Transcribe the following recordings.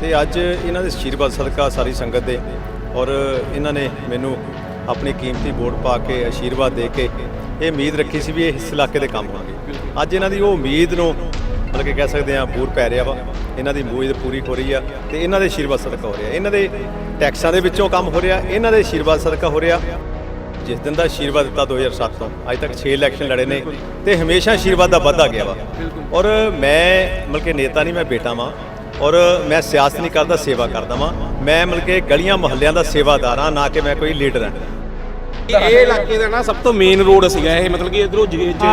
ਤੇ ਅੱਜ ਇਹਨਾਂ ਦੇ ਅਸ਼ੀਰਵਾਦ ਸਦਕਾ ਸਾਰੀ ਸੰਗਤ ਦੇ ਔਰ ਇਹਨਾਂ ਨੇ ਮੈਨੂੰ ਆਪਣੀ ਕੀਮਤੀ ਵੋਟ ਪਾ ਕੇ ਅਸ਼ੀਰਵਾਦ ਦੇ ਕੇ ਇਹ ਉਮੀਦ ਰੱਖੀ ਸੀ ਵੀ ਇਹ ਇਸ ਇਲਾਕੇ ਦੇ ਕੰਮ ਹੋਣਗੇ। ਅੱਜ ਇਹਨਾਂ ਦੀ ਉਹ ਉਮੀਦ ਨੂੰ ਮਤਲਬ ਕਿ ਕਹਿ ਸਕਦੇ ਆ ਬੂਰ ਪੈ ਰਿਹਾ ਵਾ। ਇਹਨਾਂ ਦੀ ਉਮੀਦ ਪੂਰੀ ਹੋ ਰਹੀ ਆ ਤੇ ਇਹਨਾਂ ਦੇ ਅਸ਼ੀਰਵਾਦ ਸਦਕਾ ਹੋ ਰਿਹਾ। ਇਹਨਾਂ ਦੇ ਟੈਕਸਾਂ ਦੇ ਵਿੱਚੋਂ ਕੰਮ ਹੋ ਰਿਹਾ, ਇਹਨਾਂ ਦੇ ਅਸ਼ੀਰਵਾਦ ਸਦਕਾ ਹੋ ਰਿਹਾ। ਜਿਸ ਦਿਨ ਦਾ ਆਸ਼ੀਰਵਾਦ ਦਿੱਤਾ 2007 ਤੋਂ, ਅੱਜ ਤੱਕ 6 ਇਲੈਕਸ਼ਨ ਲੜੇ ਨੇ ਤੇ ਹਮੇਸ਼ਾ ਆਸ਼ੀਰਵਾਦ ਦਾ ਵਾਧਾ ਗਿਆ ਵਾ। ਔਰ ਮੈਂ ਮਤਲਬ ਕਿ ਨੇਤਾ ਨਹੀਂ, ਮੈਂ ਬੇਟਾ ਵਾਂ। ਔਰ ਮੈਂ ਸਿਆਸਤ ਨਹੀਂ ਕਰਦਾ ਸੇਵਾ ਕਰਦਾ ਵਾਂ। ਮੈਂ ਮਤਲਬ ਕਿ ਗਲੀਆਂ ਮੁਹੱਲਿਆਂ ਦਾ ਸੇਵਾਦਾਰ ਹਾਂ ਨਾ ਕਿ ਮੈਂ ਕੋਈ ਲੀਡਰ ਹਾਂ। ਇਹ ਇਲਾਕੇ ਦਾ ਨਾ ਸਭ ਤੋਂ ਮੇਨ ਰੋਡ ਸੀਗਾ ਇਹ। ਮਤਲਬ ਕਿ ਇਧਰੋਂ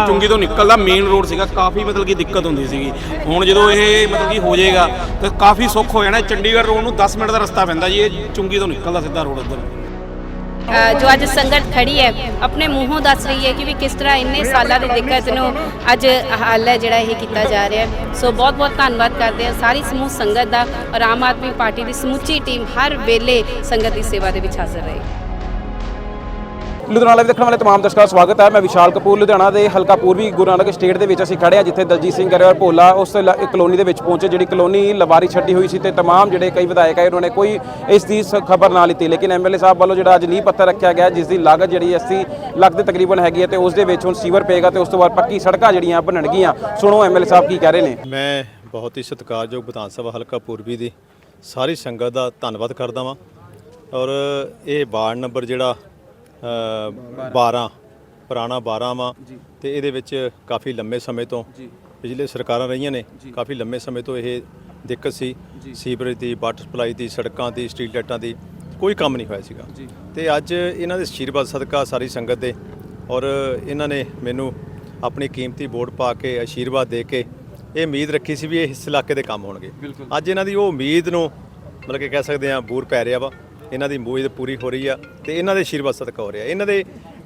ਚੁੰਗੀ ਤੋਂ ਨਿਕਲਦਾ ਮੇਨ ਰੋਡ ਸੀਗਾ ਕਾਫੀ ਮਤਲਬ ਕਿ ਦਿੱਕਤ ਹੁੰਦੀ ਸੀਗੀ। ਹੁਣ ਜਦੋਂ ਇਹ ਮਤਲਬ ਕਿ ਹੋ ਜਾਏਗਾ ਤਾਂ ਕਾਫੀ ਸੁੱਖ ਹੋ ਜਾਣਾ। ਚੰਡੀਗੜ੍ਹ ਰੋਡ ਨੂੰ 10 ਮਿੰਟ ਦਾ ਰਸਤਾ ਪੈਂਦਾ ਜੀ ਇਹ ਚੁੰਗੀ ਤੋਂ ਨਿਕਲਦਾ ਸਿੱਧਾ ਰੋਡ ਇੱਧਰ। ਅ, ਜੋ ਅੱਜ ਸੰਗਤ ਖੜੀ ਹੈ, ਆਪਣੇ ਮੂੰਹੋਂ ਦੱਸ ਰਹੀ ਹੈ ਕਿ ਵੀ ਕਿਸ ਤਰ੍ਹਾਂ ਇੰਨੇ ਸਾਲਾਂ ਦੀ ਦਿੱਕਤ ਨੂੰ ਅੱਜ ਹੱਲ ਹੈ ਜਿਹੜਾ ਇਹ ਕੀਤਾ ਜਾ ਰਿਹਾ ਹੈ। ਸੋ ਬਹੁਤ ਬਹੁਤ ਧੰਨਵਾਦ ਕਰਦੇ ਹਾਂ ਸਾਰੀ ਸਮੂਹ ਸੰਗਤ ਦਾ ਔਰ ਆਮ ਆਦਮੀ ਪਾਰਟੀ ਦੀ ਸਮੁੱਚੀ ਟੀਮ ਹਰ ਵੇਲੇ ਸੰਗਤ ਦੀ ਸੇਵਾ ਦੇ ਵਿੱਚ ਹਾਜ਼ਰ ਰਹੇਗੀ ਲੁਧਿਆਣਾ ਲਾਈਵ ਦੇਖਣ ਵਾਲੇ ਤਮਾਮ ਦਰਸ਼ਕਾਂ ਦਾ ਸਵਾਗਤ ਹੈ। ਮੈਂ ਵਿਸ਼ਾਲ ਕਪੂਰ, ਲੁਧਿਆਣਾ ਦੇ ਹਲਕਾ ਪੂਰਬੀ ਗੁਰੂ ਨਾਨਕ ਸਟੇਟ ਦੇ ਵਿੱਚ ਅਸੀਂ ਖੜੇ ਹਾਂ, ਜਿੱਥੇ ਦਲਜੀਤ ਸਿੰਘ ਗਰੇਵਾਲ ਭੋਲਾ ਉਸ ਕਲੋਨੀ ਦੇ ਵਿੱਚ ਪਹੁੰਚੇ, ਜਿਹੜੀ ਕਲੋਨੀ ਲਵਾਰੀ ਛੱਡੀ ਹੋਈ ਸੀ ਤੇ ਤਮਾਮ ਜਿਹੜੇ ਕਈ ਵਿਧਾਇਕ ਆਏ, ਉਹਨਾਂ ਨੇ ਕੋਈ ਇਸ ਦੀ ਖਬਰ ਨਾ ਲਿੱਤੀ। ਲੇਕਿਨ ਐਮਐਲਏ ਸਾਹਿਬ ਵੱਲੋਂ ਜਿਹੜਾ ਅੱਜ ਨੀਂਹ ਪੱਥਰ ਰੱਖਿਆ ਗਿਆ, ਜਿਸ ਦੀ ਲਾਗਤ ਜਿਹੜੀ 80 ਲੱਖ ਦੇ ਤਕਰੀਬਨ ਹੈਗੀ ਹੈ ਤੇ ਉਸ ਦੇ ਵਿੱਚ ਹੁਣ ਸੀਵਰ ਪਏਗਾ ਤੇ ਉਸ ਤੋਂ ਬਾਅਦ ਪੱਕੀ ਸੜਕਾਂ ਜਿਹੜੀਆਂ ਬਣਨਗੀਆਂ ਸੁਣੋ ਐਮਐਲਏ ਸਾਹਿਬ ਕੀ ਕਹਿ ਰਹੇ ਨੇ। ਮੈਂ ਬਹੁਤ ਹੀ ਸਤਿਕਾਰਯੋਗ ਵਿਧਾਨ ਸਭਾ ਹਲਕਾ ਪੂਰਬੀ ਦੀ ਸਾਰੀ ਸੰਗਤ ਦਾ ਧੰਨਵਾਦ ਕਰਦਾ ਵਾਂ। ਔਰ ਇਹ ਵਾਰਡ ਨੰਬਰ ਜਿਹੜਾ 12 ਪੁਰਾਣਾ 12 ਵਾ ਤੇ ਇਹਦੇ ਵਿੱਚ ਕਾਫੀ ਲੰਮੇ ਸਮੇਂ ਤੋਂ ਪਿਛਲੇ ਸਰਕਾਰਾਂ ਰਹੀਆਂ ਨੇ ਕਾਫੀ ਲੰਮੇ ਸਮੇਂ ਤੋਂ ਇਹ ਦਿੱਕਤ ਸੀ। ਸੀਵਰੇਜ ਦੀ ਵਾਟਰ ਸਪਲਾਈ ਦੀ ਸੜਕਾਂ ਦੀ ਸਟਰੀਟ ਲਾਈਟਾਂ ਦੀ ਕੋਈ ਕੰਮ ਨਹੀਂ ਹੋਇਆ ਸੀਗਾ। ਤੇ ਅੱਜ ਇਹਨਾਂ ਦੇ ਅਸ਼ੀਰਵਾਦ ਸਦਕਾ ਸਾਰੀ ਸੰਗਤ ਦੇ ਔਰ ਇਹਨਾਂ ਨੇ ਮੈਨੂੰ ਆਪਣੀ ਕੀਮਤੀ ਵੋਟ ਪਾ ਕੇ ਅਸ਼ੀਰਵਾਦ ਦੇ ਕੇ ਇਹ ਉਮੀਦ ਰੱਖੀ ਸੀ ਵੀ ਇਹ ਇਸ ਇਲਾਕੇ ਦੇ ਕੰਮ ਹੋਣਗੇ। ਅੱਜ ਇਹਨਾਂ ਦੀ ਉਹ ਉਮੀਦ ਨੂੰ ਮਤਲਬ ਕਿ ਕਹਿ ਸਕਦੇ ਆ ਬੂਰ ਪੈ ਰਿਹਾ ਵਾ। ਇਹਨਾਂ ਦੀ ਉਮੀਦ ਪੂਰੀ ਹੋ ਰਹੀ ਆ ਤੇ ਇਹਨਾਂ ਦੇ ਅਸ਼ੀਰਵਾਦ ਸਦਕਾ ਹੋ ਰਿਹਾ। ਇਹਨਾਂ ਦੇ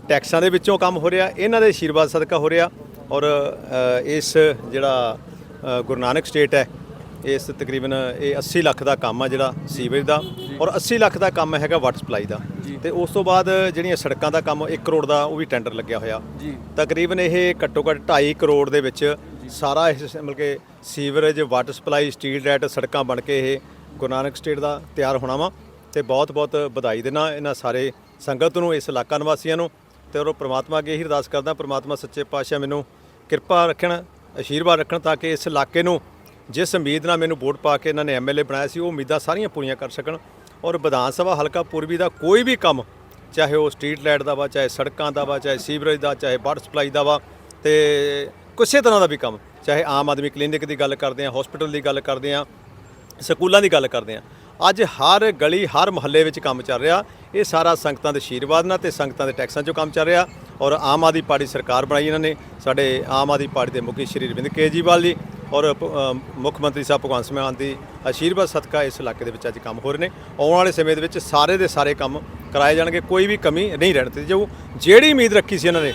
ਟੈਕਸਾਂ ਦੇ ਵਿੱਚੋਂ ਕੰਮ ਹੋ ਰਿਹਾ ਇਹਨਾਂ ਦੇ ਅਸ਼ੀਰਵਾਦ ਸਦਕਾ ਹੋ ਰਿਹਾ ਔਰ ਇਸ ਜਿਹੜਾ ਗੁਰੂ ਨਾਨਕ ਸਟੇਟ ਹੈ ਇਸ ਤਕਰੀਬਨ ਇਹ 80 ਲੱਖ ਦਾ ਕੰਮ ਆ ਜਿਹੜਾ ਸੀਵਰੇਜ ਦਾ ਔਰ 80 ਲੱਖ ਦਾ ਕੰਮ ਹੈਗਾ ਵਾਟਰ ਸਪਲਾਈ ਦਾ। ਤੇ ਉਸ ਤੋਂ ਬਾਅਦ ਜਿਹੜੀਆਂ ਸੜਕਾਂ ਦਾ ਕੰਮ 1 ਕਰੋੜ ਦਾ ਉਹ ਵੀ ਟੈਂਡਰ ਲੱਗਿਆ ਹੋਇਆ। ਤਕਰੀਬਨ ਇਹ ਘੱਟੋ ਘੱਟ 2.5 ਕਰੋੜ ਦੇ ਵਿੱਚ ਸਾਰਾ ਇਸ ਮਤਲਬ ਕਿ sewerage water supply street light ਸੜਕਾਂ ਬਣ ਕੇ ਇਹ ਗੁਰੂ ਨਾਨਕ ਸਟੇਟ ਦਾ ਤਿਆਰ ਹੋਣਾ ਵਾ। ਤੇ ਬਹੁਤ ਬਹੁਤ ਵਧਾਈ ਦੇਣਾ ਇਹਨਾਂ ਸਾਰੇ ਸੰਗਤ ਨੂੰ, ਇਸ ਇਲਾਕਾ ਨਿਵਾਸੀਆਂ ਨੂੰ ਤੇ ਔਰ ਪ੍ਰਮਾਤਮਾ ਅੱਗੇ ਇਹੀ ਅਰਦਾਸ ਕਰਦਾ, ਪ੍ਰਮਾਤਮਾ ਸੱਚੇ ਪਾਤਸ਼ਾਹ ਮੈਨੂੰ ਕਿਰਪਾ ਰੱਖਣ, ਅਸ਼ੀਰਵਾਦ ਰੱਖਣ ਤਾਂ ਕਿ ਇਸ ਇਲਾਕੇ ਨੂੰ ਜਿਸ ਉਮੀਦ ਨਾਲ ਮੈਨੂੰ ਵੋਟ ਪਾ ਕੇ ਇਹਨਾਂ ਨੇ ਐਮਐਲਏ ਬਣਾਇਆ ਸੀ, ਉਹ ਉਮੀਦਾਂ ਸਾਰੀਆਂ ਪੂਰੀਆਂ ਕਰ ਸਕਣ ਔਰ ਵਿਧਾਨ ਸਭਾ ਹਲਕਾ ਪੂਰਬੀ ਦਾ ਕੋਈ ਵੀ ਕੰਮ, ਚਾਹੇ ਉਹ ਸਟਰੀਟ ਲਾਈਟ ਦਾ ਵਾ, ਚਾਹੇ ਸੜਕਾਂ ਦਾ ਵਾ, ਚਾਹੇ ਸੀਵਰੇਜ ਦਾ, ਚਾਹੇ ਵਾਟਰ ਸਪਲਾਈ ਦਾ ਵਾ ਤੇ ਕਿਸੇ ਤਰ੍ਹਾਂ ਦਾ ਵੀ ਕੰਮ, ਚਾਹੇ ਆਮ ਆਦਮੀ ਕਲੀਨਿਕ ਦੀ ਗੱਲ ਕਰਦੇ ਆ ਹਸਪੀਟਲ ਦੀ ਗੱਲ ਕਰਦੇ ਆ ਸਕੂਲਾਂ ਦੀ ਗੱਲ ਕਰਦੇ ਆ ਅੱਜ ਹਰ ਗਲੀ, ਹਰ ਮੁਹੱਲੇ ਵਿੱਚ ਕੰਮ ਚੱਲ ਰਿਹਾ। ਇਹ ਸਾਰਾ ਸੰਗਤਾਂ ਦੇ ਆਸ਼ੀਰਵਾਦ ਨਾਲ ਤੇ ਸੰਗਤਾਂ ਦੇ ਟੈਕਸਾਂ 'ਚੋਂ ਕੰਮ ਚੱਲ ਰਿਹਾ ਔਰ ਆਮ ਆਦਮੀ ਪਾਰਟੀ ਸਰਕਾਰ ਬਣਾਈ ਇਹਨਾਂ ਨੇ। ਸਾਡੇ ਆਮ ਆਦਮੀ ਪਾਰਟੀ ਦੇ ਮੁਖੀ ਸ਼੍ਰੀ ਅਰਵਿੰਦ ਕੇਜਰੀਵਾਲ ਜੀ ਔਰ ਮੁੱਖ ਮੰਤਰੀ ਸਾਹਿਬ ਭਗਵੰਤ ਸਿੰਘ ਮਾਨ ਦੀ ਆਸ਼ੀਰਵਾਦ ਸਦਕਾ ਇਸ ਇਲਾਕੇ ਦੇ ਵਿੱਚ ਅੱਜ ਕੰਮ ਹੋ ਰਹੇ ਨੇ। ਆਉਣ ਵਾਲੇ ਸਮੇਂ ਦੇ ਵਿੱਚ ਸਾਰੇ ਦੇ ਸਾਰੇ ਕੰਮ ਕਰਾਏ ਜਾਣਗੇ, ਕੋਈ ਵੀ ਕਮੀ ਨਹੀਂ ਰਹਿਣ ਦਿੱਤੀ ਜਾਊ। ਜਿਹੜੀ ਉਮੀਦ ਰੱਖੀ ਸੀ ਇਹਨਾਂ ਨੇ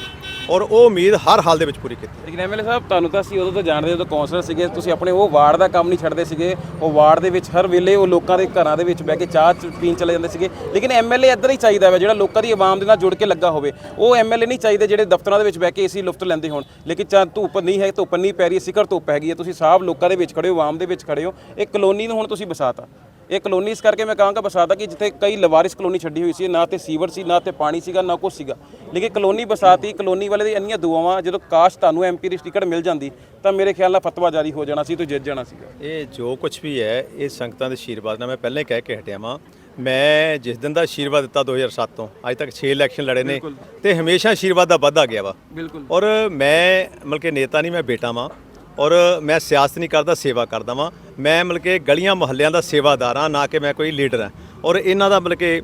ਔਰ ਉਹ ਉਮੀਦ ਹਰ ਹਾਲ ਦੇ ਵਿੱਚ ਪੂਰੀ ਕੀਤੀ ਲੇਕਿਨ ਐਮਐਲਏ ਸਾਹਿਬ, ਤੁਹਾਨੂੰ ਤਾਂ ਅਸੀਂ ਉਦੋਂ ਤੋਂ ਜਾਣਦੇ ਜਦੋਂ ਕੌਂਸਲਰ ਸੀਗੇ, ਤੁਸੀਂ ਆਪਣੇ ਉਹ ਵਾਰਡ ਦਾ ਕੰਮ ਨਹੀਂ ਛੱਡਦੇ ਸੀਗੇ, ਉਹ ਵਾਰਡ ਦੇ ਵਿੱਚ ਹਰ ਵੇਲੇ ਉਹ ਲੋਕਾਂ ਦੇ ਘਰਾਂ ਦੇ ਵਿੱਚ ਬਹਿ ਕੇ ਚਾਹ ਚ- ਪੀਣ ਚਲੇ ਜਾਂਦੇ ਸੀਗੇ। ਲੇਕਿਨ ਐਮਐਲਏ ਇੱਧਰ ਹੀ ਚਾਹੀਦਾ ਵਾ, ਜਿਹੜਾ ਲੋਕਾਂ ਦੀ ਆਵਾਮ ਦੇ ਨਾਲ ਜੁੜ ਕੇ ਲੱਗਾ ਹੋਵੇ। ਉਹ ਐਮਐਲਏ ਨਹੀਂ ਚਾਹੀਦੇ ਜਿਹੜੇ ਦਫ਼ਤਰਾਂ ਦੇ ਵਿੱਚ ਬਹਿ ਕੇ ਏਸੀ ਲੁਫਤ ਲੈਂਦੇ ਹੋਣ। ਲੇਕਿਨ ਚਾਹ ਧੁੱਪ ਨਹੀਂ ਹੈ, ਧੁੱਪ ਨਹੀਂ ਪੈ ਰਹੀ ਸਿਖਰ ਧੁੱਪ ਹੈਗੀ ਹੈ। ਤੁਸੀਂ ਸਾਹਬ ਲੋਕਾਂ ਦੇ ਵਿੱਚ ਖੜੇ ਹੋ, ਆਵਾਮ ਦੇ ਵਿੱਚ ਖੜੇ ਹੋ। ਇਹ ਕਲੋਨੀ ਨੂੰ ਹੁਣ ਤੁਸੀਂ ਬਸਾਤਾ। ਇਹ ਕਲੋਨੀ ਇਸ ਕਰਕੇ ਮੈਂ ਕਹਾਂਗਾ ਬਸਾਤਾ ਕਿ ਜਿੱਥੇ ਕਈ ਲਵਾਰਿਸ ਕਲੋਨੀ ਛੱਡੀ ਹੋਈ ਸੀ ਨਾ ਤੇ ਸੀਵਰ ਸੀ ਨਾ ਤੇ ਪਾਣੀ ਸੀਗਾ ਨਾ ਕੁਛ ਸੀਗਾ। ਲੇਕਿਨ ਕਲੋਨੀ ਬਸਾਤੀ ਕਲੋਨੀ ਵਾਲੇ ਦੀ ਇੰਨੀਆਂ ਦੁਆਵਾਂ ਜਦੋਂ ਕਾਸ਼ ਤੁਹਾਨੂੰ ਐਮਪੀ ਦੀ ਟਿਕਟ ਮਿਲ ਜਾਂਦੀ ਤਾਂ ਮੇਰੇ ਖਿਆਲ ਨਾਲ ਫਤਵਾ ਜਾਰੀ ਹੋ ਜਾਣਾ ਸੀ ਤੂੰ ਜਿੱਤ ਜਾਣਾ ਸੀਗਾ। ਇਹ ਜੋ ਕੁਝ ਵੀ ਹੈ ਇਹ ਸੰਗਤਾਂ ਦੇ ਆਸ਼ੀਰਵਾਦ ਨਾਲ ਮੈਂ ਪਹਿਲਾਂ ਕਹਿ ਕੇ ਹਟਿਆ ਵਾਂ। ਮੈਂ ਜਿਸ ਦਿਨ ਦਾ ਆਸ਼ੀਰਵਾਦ ਦਿੱਤਾ 2007 ਤੋਂ ਅੱਜ ਤੱਕ 6 ਇਲੈਕਸ਼ਨ ਲੜੇ ਨੇ ਤੇ ਹਮੇਸ਼ਾ ਆਸ਼ੀਰਵਾਦ ਦਾ ਵਾਧਾ ਗਿਆ ਵਾ। ਬਿਲਕੁਲ। ਔਰ ਮੈਂ ਮਤਲਬ ਕਿ ਨੇਤਾ ਨਹੀਂ ਮੈਂ ਬੇਟਾ ਵਾਂ। ਔਰ ਮੈਂ ਸਿਆਸਤ ਨਹੀਂ ਕਰਦਾ, ਸੇਵਾ ਕਰਦਾ ਵਾਂ। ਮੈਂ ਮਤਲਬ ਕਿ ਗਲੀਆਂ ਮੁਹੱਲਿਆਂ ਦਾ ਸੇਵਾਦਾਰ ਹਾਂ, ਨਾ ਕਿ ਮੈਂ ਕੋਈ ਲੀਡਰ ਹਾਂ। ਔਰ ਇਹਨਾਂ ਦਾ ਮਤਲਬ ਕਿ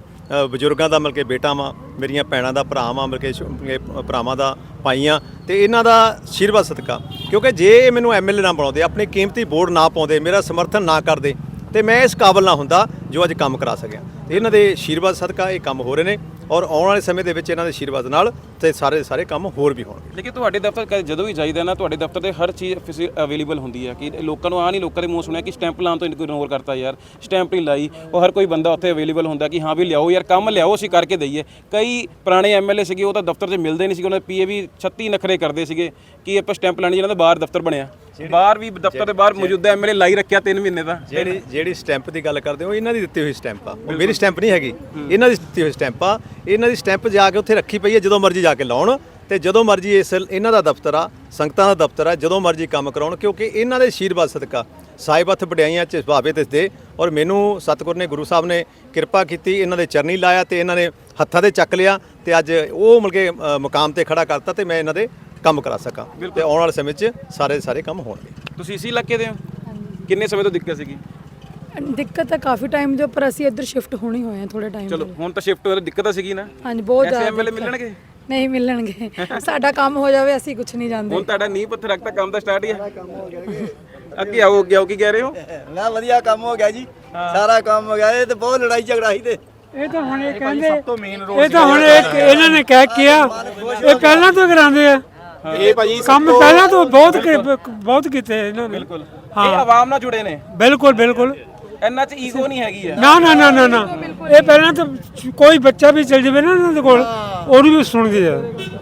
ਬਜ਼ੁਰਗਾਂ ਦਾ ਮਤਲਬ ਕਿ ਬੇਟਾ ਵਾਂ, ਮੇਰੀਆਂ ਭੈਣਾਂ ਦਾ ਭਰਾ ਵਾਂ, ਮਤਲਬ ਕਿ ਭਰਾਵਾਂ ਦਾ ਪਾਈਆਂ ਤੇ ਇਹਨਾਂ ਦਾ ਆਸ਼ੀਰਵਾਦ ਸਦਕਾ। ਕਿਉਂਕਿ ਜੇ ਇਹ ਮੈਨੂੰ ਐਮਐਲਏ ਨਾ ਬਣਾਉਂਦੇ, ਆਪਣੀ ਕੀਮਤੀ ਵੋਟ ਨਾ ਪਾਉਂਦੇ, ਮੇਰਾ ਸਮਰਥਨ ਨਾ ਕਰਦੇ, ਤੇ ਮੈਂ ਇਸ ਕਾਬਲ ਨਾ ਹੁੰਦਾ ਜੋ ਅੱਜ ਕੰਮ ਕਰਾ ਸਕਿਆ। ਤੇ ਇਹਨਾਂ ਦੇ ਆਸ਼ੀਰਵਾਦ ਸਦਕਾ ਇਹ ਕੰਮ ਹੋ ਰਹੇ ਨੇ। ਔਰ ਆਉਣ ਵਾਲੇ ਸਮੇਂ ਦੇ ਵਿੱਚ ਇਹਨਾਂ ਦੇ ਆਸ਼ੀਰਵਾਦ ਨਾਲ ਤੇ ਸਾਰੇ ਸਾਰੇ ਕੰਮ ਹੋਰ ਵੀ ਹੋਣਗੇ। ਲੇਕਿਨ ਤੁਹਾਡੇ ਦਫ਼ਤਰ ਕ- ਜਦੋਂ ਵੀ ਜਾਈਦਾ ਨਾ, ਤੁਹਾਡੇ ਦਫ਼ਤਰ ਤੇ ਹਰ ਚੀਜ਼ ਅਵੇਲੇਬਲ ਹੁੰਦੀ ਹੈ ਕਿ ਲੋਕਾਂ ਨੂੰ ਆ ਨਹੀਂ, ਲੋਕਾਂ ਦੇ ਮੂੰਹ ਸੁਣਿਆ ਕਿ ਸਟੈਂਪ ਲਾਉਣ ਤੋਂ ਇਹਨੂੰ ਇਗਨੋਰ ਕਰਤਾ ਯਾਰ, ਸਟੈਂਪ ਨਹੀਂ ਲਾਈ, ਉਹ ਹਰ ਕੋਈ ਬੰਦਾ ਉੱਥੇ ਅਵੇਲੇਬਲ ਹੁੰਦਾ ਕਿ ਹਾਂ ਵੀ ਲਿਆਓ ਯਾਰ, ਕੰਮ ਲਿਆਓ, ਅਸੀਂ ਕਰਕੇ ਦਈਏ। ਕਈ ਪੁਰਾਣੇ ਐਮਐਲਏ ਸੀਗੇ, ਉਹ ਤਾਂ ਦਫ਼ਤਰ 'ਚ ਮਿਲਦੇ ਨਹੀਂ ਸੀਗੇ, ਉਹਨਾਂ ਦੇ ਪੀਏ ਵੀ 36 ਨਖਰੇ ਕਰਦੇ ਸੀਗੇ ਕਿ ਆਪਾਂ ਸਟੈਂਪ ਲੈਣੀ ਜਿਹਨਾਂ ਦਾ ਬਾਹਰ ਦਫ਼ਤਰ ਬਣਿਆ। ਬਾਹਰ ਵੀ ਦਫ਼ਤਰ ਦੇ ਬਾਹਰ ਮੌਜੂਦਾ ਐਮਐਲਏ ਲਾਈ ਰੱਖਿਆ 3 ਮਹੀਨੇ ਦਾ। ਜਿਹੜੀ ਜਿਹੜੀ ਸਟੈਂਪ ਦੀ ਗੱਲ ਕਰਦੇ ਹੋ ਇਹਨਾਂ ਦੀ ਦਿੱਤੀ ਹੋਈ ਸਟੈਂਪ ਆ। ਉਹ ਮੇਰੀ ਸਟੈਂਪ ਨਹੀਂ ਹੈਗੀ। ਇਹਨਾਂ ਦੀ ਦਿੱਤੀ ਹੋਈ ਸਟੈਂਪ ਆ। ਇਹਨਾਂ ਦੀ ਸਟੈਂਪ ਜਾ ਕੇ ਉੱਥੇ ਰੱਖੀ ਪਈ ਹੈ ਜਦੋਂ ਮਰਜ਼ੀ ਜਾ ਕੇ ਲਾਉਣ ਤੇ ਜਦੋਂ ਮਰਜ਼ੀ ਇਸ ਇਹਨਾਂ ਦਾ ਦਫ਼ਤਰ ਆ ਸੰਗਤਾਂ ਦਾ ਦਫ਼ਤਰ ਆ ਜਦੋਂ ਮਰਜ਼ੀ ਕੰਮ ਕਰਾਉਣ ਕਿਉਂਕਿ ਇਹਨਾਂ ਦੇ ਆਸ਼ੀਰਵਾਦ ਸਦਕਾ ਸਾਹਿਬ ਹੱਥ ਵਡਿਆਈਆਂ ਚ ਭਾਵੇ ਤੇ ਦੇ ਔਰ ਮੈਨੂੰ ਸਤਿਗੁਰ ਨੇ ਗੁਰੂ ਸਾਹਿਬ ਨੇ ਕਿਰਪਾ ਕੀਤੀ ਇਹਨਾਂ ਦੇ ਚਰਨੀ ਲਾਇਆ ਤੇ ਇਹਨਾਂ ਨੇ ਹੱਥਾਂ ਦੇ ਚੱਕ ਲਿਆ ਤੇ ਅੱਜ ਉਹ ਮਿਲ ਕੇ ਮੁਕਾਮ ਤੇ ਖੜਾ ਕਰਤਾ ਤੇ ਮੈਂ ਇਹਨਾਂ ਦੇ ਕੰਮ ਕਰਾ ਸਕਾਂ ਤੇ ਆਉਣ ਵਾਲੇ ਸਮੇਂ 'ਚ ਸਾਰੇ ਦੇ ਸਾਰੇ ਕੰਮ ਹੋਣਗੇ। ਤੁਸੀਂ ਇਸੇ ਇਲਾਕੇ ਦੇ ਹੋ? ਕਿੰਨੇ ਸਮੇਂ ਤੋਂ ਦਿੱਕਤ ਸੀਗੀ? ਦਿੱਕਤ ਤਾਂ ਕਾਫੀ ਟਾਈਮ ਦੇ ਪਰ ਅਸੀਂ ਇੱਧਰ ਸ਼ਿਫਟ ਹੋਣੇ ਹੋਏ ਆ ਥੋੜੇ ਟਾਈਮ ਚਲੋ ਹੁਣ ਤਾਂ ਸ਼ਿਫਟ ਹੋਇਆ ਦਿੱਕਤ ਤਾਂ ਸੀਗੀ ਨਾ। ਹਾਂਜੀ ਬਹੁਤ ਐਸੇ ਜ਼ਿਆਦਾ ਐਮਐਲਏ। ਮਿਲਣਗੇ? ਨਹੀਂ ਮਿਲਣਗੇ। ਸਾਡਾ ਕੰਮ ਹੋ ਜਾਵੇ ਅਸੀਂ ਕੁਝ ਨਹੀਂ ਹੁਣ ਤੁਹਾਡਾ ਨੀਂਹ ਪੱਥਰ ਰੱਖਤਾ ਕੰਮ ਤਾਂ ਸਟਾਰਟ ਹੀ ਹੈ ਅੱਗੇ ਆਓ ਅੱਗੇ ਆਓ ਕੀ ਕਹਿ ਰਹੇ ਹੋ? ਨਾ ਵਧੀਆ ਕੰਮ ਹੋ ਗਿਆ ਜੀ। ਸਾਰਾ ਕੰਮ ਹੋ ਗਿਆ ਇਹ ਤੇ ਬਹੁਤ ਲੜਾਈ ਝਗੜਾ ਸੀ ਤੇ। ਇਹ ਤਾਂ ਹੁਣ ਇਹ ਕਹਿੰਦੇ ਇਹ ਤਾਂ ਹੁਣ ਇਹ ਇਹਨਾਂ ਨੇ ਕਹਿ ਕਿਹਾ ਇਹ ਪਹਿਲਾਂ ਤੋਂ ਕਰਾਉਂਦੇ ਆ। ਇਹ ਭਾਜੀ ਕੰਮ ਪਹਿਲਾਂ ਤੋਂ ਬਹੁਤ ਕੀ- ਬਹੁਤ ਕੀਤੇ ਇਹਨਾਂ ਨੇ। ਬਿਲਕੁਲ। ਇਹ ਆਵਾਮ ਨਾਲ ਜੁੜੇ ਨੇ। ਬਿਲਕੁਲ ਬਿਲਕੁਲ। ਇੰਨਾ ਚ ਈਗੋ ਨਹੀਂ ਹੈਗੀ ਆ। ਨਾ ਨਾ ਨਾ ਨਾ ਨਾ। ਇਹ ਪਹਿਲਾਂ ਤਾਂ ਕੋਈ ਬੱਚਾ ਵੀ ਚਲ ਜਾਵੇ ਨਾ ਇਹਨਾਂ ਦੇ ਕੋਲ ਉਹਨੂੰ ਵੀ ਸੁਣਦੇ ਆ।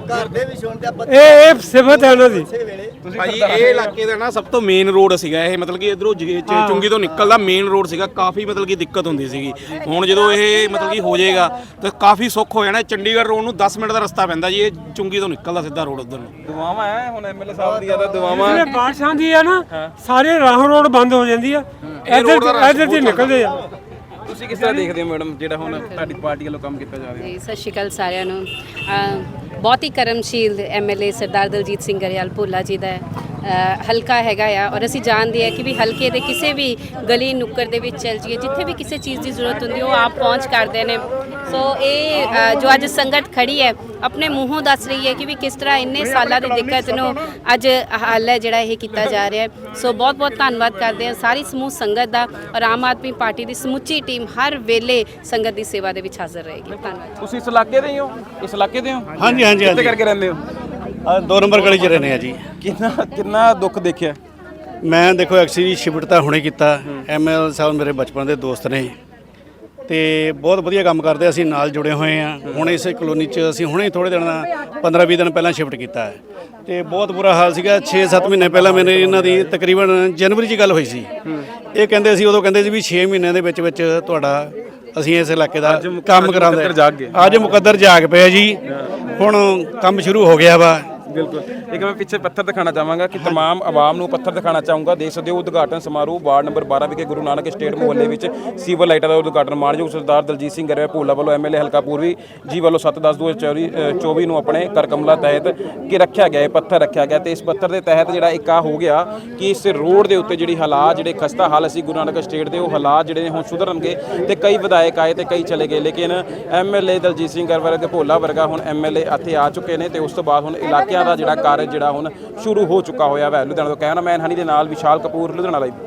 ਘਰ ਦੇ ਵੀ ਸੁਣਦੇ ਆਪਾਂ ਇਹ ਇਹ ਸਿਫਤ ਹੈ ਇਹਨਾਂ ਦੀ। ਵੇਲੇ ਭਾਜੀ ਇਹ ਇਲਾਕੇ ਦਾ ਨਾ ਸਭ ਤੋਂ ਮੇਨ ਰੋਡ ਸੀਗਾ ਇਹ ਮਤਲਬ ਕਿ ਇਧਰੋਂ ਚੁੰਗੀ ਤੋਂ ਨਿਕਲਦਾ ਮੇਨ ਰੋਡ ਸੀਗਾ ਕਾਫੀ ਮਤਲਬ ਕਿ ਦਿੱਕਤ ਹੁੰਦੀ ਸੀਗੀ। ਹੁਣ ਜਦੋਂ ਇਹ ਮਤਲਬ ਕਿ ਹੋ ਜਾਏਗਾ ਤਾਂ ਕਾਫੀ ਸੁੱਖ ਹੋ ਜਾਣਾ ਚੰਡੀਗੜ੍ਹ ਰੋਡ ਨੂੰ 10 ਮਿੰਟ ਦਾ ਰਸਤਾ ਪੈਂਦਾ ਜੀ ਇਹ ਚੁੰਗੀ ਤੋਂ ਨਿਕਲਦਾ ਸਿੱਧਾ ਰੋਡ ਉਧਰ ਨੂੰ। ਦੁਆਵਾਂ ਹੈ ਹੁਣ ਐਮਐਲਏ ਸਾਹਿਬ ਦੀਆਂ ਤਾਂ ਦੁਆਵਾਂ। ਜਿਹੜੇ ਬਾਰਿਸ਼ਾਂ ਦੀ ਆ ਨਾ ਸਾਰੇ ਰਾਹ ਰੋਡ ਬੰਦ ਹੋ ਜਾਂਦੀ ਆ ਇੱਧਰ ਇੱਧਰ ਦੀ ਨਿਕਲਦੇ ਆ। ਤੁਸੀਂ ਕਿਸ ਤਰ੍ਹਾਂ ਦੇਖਦੇ ਹੋ ਮੈਡਮ ਜਿਹੜਾ ਹੁਣ ਤੁਹਾਡੀ ਪਾਰਟੀ ਵੱਲੋਂ ਕੰਮ ਕੀਤਾ ਜਾ ਰਿਹਾ? ਜੀ ਸਤਿ ਸ਼੍ਰੀ ਅਕਾਲ ਸਾਰਿਆਂ ਨੂੰ। ਅ, ਬਹੁਤ ਹੀ ਕਰਮਸ਼ੀਲ ਐਮਐਲਏ ਸਰਦਾਰ ਦਲਜੀਤ ਸਿੰਘ ਗਰੇਵਾਲ ਭੋਲਾ ਜੀ ਦਾ ਅ, ਹਲਕਾ ਹੈਗਾ ਆ ਔਰ ਅਸੀਂ ਜਾਣਦੇ ਆ ਕਿ ਵੀ ਹਲਕੇ ਦੇ ਕਿਸੇ ਵੀ ਗਲੀ ਨੁੱਕਰ ਦੇ ਵਿੱਚ ਚੱਲ ਜਾਈਏ ਜਿੱਥੇ ਵੀ ਕਿਸੇ ਚੀਜ਼ ਦੀ ਜ਼ਰੂਰਤ ਹੁੰਦੀ ਹੈ ਉਹ ਆਪ ਪਹੁੰਚ ਕਰਦੇ ਨੇ। ਸੋ ਇਹ ਜੋ ਅੱਜ ਸੰਗਤ ਖੜੀ ਹੈ ਆਪਣੇ ਮੂੰਹੋਂ ਦੱਸ ਰਹੀ ਹੈ ਕਿ ਵੀ ਕਿਸ ਤਰ੍ਹਾਂ ਇੰਨੇ ਸਾਲਾਂ ਦੀ ਦਿੱਕਤ ਨੂੰ ਅੱਜ ਹੱਲ ਹੈ ਜਿਹੜਾ ਇਹ ਕੀਤਾ ਜਾ ਰਿਹਾ ਹੈ। ਸੋ ਬਹੁਤ ਬਹੁਤ ਧੰਨਵਾਦ ਕਰਦੇ ਹਾਂ ਸਾਰੀ ਸਮੂਹ ਸੰਗਤ ਦਾ ਔਰ ਆਮ ਆਦਮੀ ਪਾਰਟੀ ਦੀ ਸਮੁੱਚੀ ਟੀਮ ਹਰ ਵੇਲੇ ਸੰਗਤ ਦੀ ਸੇਵਾ ਦੇ ਵਿੱਚ ਹਾਜ਼ਰ ਰਹੇਗੀ। ਧੰਨਵਾਦ। ਤੁਸੀਂ ਇਸ ਇਲਾਕੇ ਦੇ ਹੀ ਹੋ? ਇਸ ਇਲਾਕੇ ਦੇ ਹੋ? ਹਾਂਜੀ ਹਾਂਜੀ ਕਿੱਥੇ ਕਰਕੇ ਰਹਿੰਦੇ ਹੋ? ਦੋ ਨੰਬਰ ਗਲੀ 'ਚ ਰਹਿੰਦੇ ਆ ਜੀ। ਕਿੰਨਾ ਕਿੰਨਾ ਦੁੱਖ ਦੇਖਿਆ? ਮੈਂ ਦੇਖੋ ਐਕਚੁਅਲੀ ਸ਼ਿਫਟ ਤਾਂ ਹੁਣੇ ਕੀਤਾ। ਐਮਐਲ ਸਾਹਿਬ ਮੇਰੇ ਬਚਪਨ ਦੇ ਦੋਸਤ ਨੇ। ਤੇ ਬਹੁਤ ਵਧੀਆ ਕੰਮ ਕਰਦੇ ਅਸੀਂ ਨਾਲ ਜੁੜੇ ਹੋਏ ਆ। ਹੁਣ ਇਸੇ ਕਲੋਨੀ 'ਚ ਅਸੀਂ ਹੁਣੇ ਥੋੜੇ ਦਿਨ 15-20 ਦਿਨ ਪਹਿਲਾਂ ਸ਼ਿਫਟ ਕੀਤਾ ਹੈ। ਤੇ ਬਹੁਤ ਬੁਰਾ ਹਾਲ ਸੀਗਾ 6-7 ਮਹੀਨੇ ਪਹਿਲਾਂ ਮੇਰੇ ਇਹਨਾਂ ਦੀ ਤਕਰੀਬਨ ਜਨਵਰੀ 'ਚ ਗੱਲ ਹੋਈ ਸੀ। ਇਹ ਕਹਿੰਦੇ ਸੀ ਉਦੋਂ ਕਹਿੰਦੇ ਸੀ ਵੀ 6 ਮਹੀਨਿਆਂ ਦੇ ਵਿੱਚ ਵਿੱਚ ਤੁਹਾਡਾ ਅਸੀਂ ਇਸ ਇਲਾਕੇ ਦਾ ਕੰਮ ਕਰਾਉਂਦੇ। ਅੱਜ ਮੁਕੱਦਰ ਜਾਗ ਪਿਆ ਜੀ। ਹੁਣ ਕੰਮ ਸ਼ੁਰੂ ਹੋ ਗਿਆ ਵਾ। ਬਿਲਕੁਲ ਇੱਕ ਮੈਂ ਪਿੱਛੇ ਪੱਥਰ ਦਿਖਾਣਾ ਚਾਹਾਂਗਾ ਕਿ तमाम ਆਵਾਮ ਨੂੰ ਪੱਥਰ ਦਿਖਾਣਾ ਚਾਹੂੰਗਾ ਦੇਖ ਸਕਦੇ ਹੋ ਉਦਘਾਟਨ ਸਮਾਰੋਹ ਵਾਰਡ ਨੰਬਰ 12 ਵਿਖੇ ਗੁਰੂ ਨਾਨਕ ਸਟੇਟ ਮੁਹੱਲੇ ਵਿੱਚ ਸਿਵਲ ਲਾਈਟਾਂ ਦਾ ਉਦਘਾਟਨ ਮਾਨਯੋਗ ਸਰਦਾਰ ਦਲਜੀਤ ਸਿੰਘ ਗਰੇਵਾਲ ਭੋਲਾ ਵੱਲੋਂ ਐਮਐਲਏ ਹਲਕਾ ਪੂਰਬੀ ਜੀ ਵੱਲੋਂ 7/10/2024 ਨੂੰ ਆਪਣੇ ਕਰ ਕਮਲਾ ਤਹਿਤ ਕਿ ਰੱਖਿਆ ਗਿਆ ਇਹ ਪੱਥਰ ਰੱਖਿਆ ਗਿਆ ਤੇ ਇਸ ਪੱਥਰ ਦੇ ਤਹਿਤ ਜਿਹੜਾ ਇੱਕ ਆ ਹੋ ਗਿਆ ਕਿ ਇਸ ਰੋਡ ਦੇ ਉੱਤੇ ਜਿਹੜੀ ਹਾਲਾਤ ਜਿਹੜੇ ਖਸਤਾ ਹਾਲ ਸੀ ਗੁਰੂ ਨਾਨਕ ਸਟੇਟ ਦੇ ਉਹ ਹਾਲਾਤ ਜਿਹੜੇ ਨੇ ਹੁਣ ਸੁਧਰਨਗੇ ਤੇ ਕਈ ਵਿਧਾਇਕ ਆਏ ਤੇ ਕਈ ਚਲੇ ਗਏ ਲੇਕਿਨ ਐਮਐਲਏ ਦਲਜੀਤ ਸਿੰਘ ਗਰੇਵਾਲ ਤੇ ਭੋਲਾ ਵਰਗਾ ਹੁਣ ਐਮਐਲਏ ਇੱਥੇ ਆ ਚੁੱਕੇ ਨੇ ਤੇ ਉਸ ਤੋਂ ਬਾਅਦ ਹੁਣ ਇਲਾਕਿਆਂ ਦਾ ਜਿਹੜਾ ਕਾਰਜ ਜਿਹੜਾ ਹੁਣ ਸ਼ੁਰੂ ਹੋ ਚੁੱਕਾ ਹੋਇਆ ਹੈ ਲੁਧਿਆਣਾ ਤੋਂ ਕੈਮਰਾਮੈਨ ਹਨੀ ਦੇ ਨਾਲ ਵਿਸ਼ਾਲ ਕਪੂਰ, ਲੁਧਿਆਣਾ ਲਈ।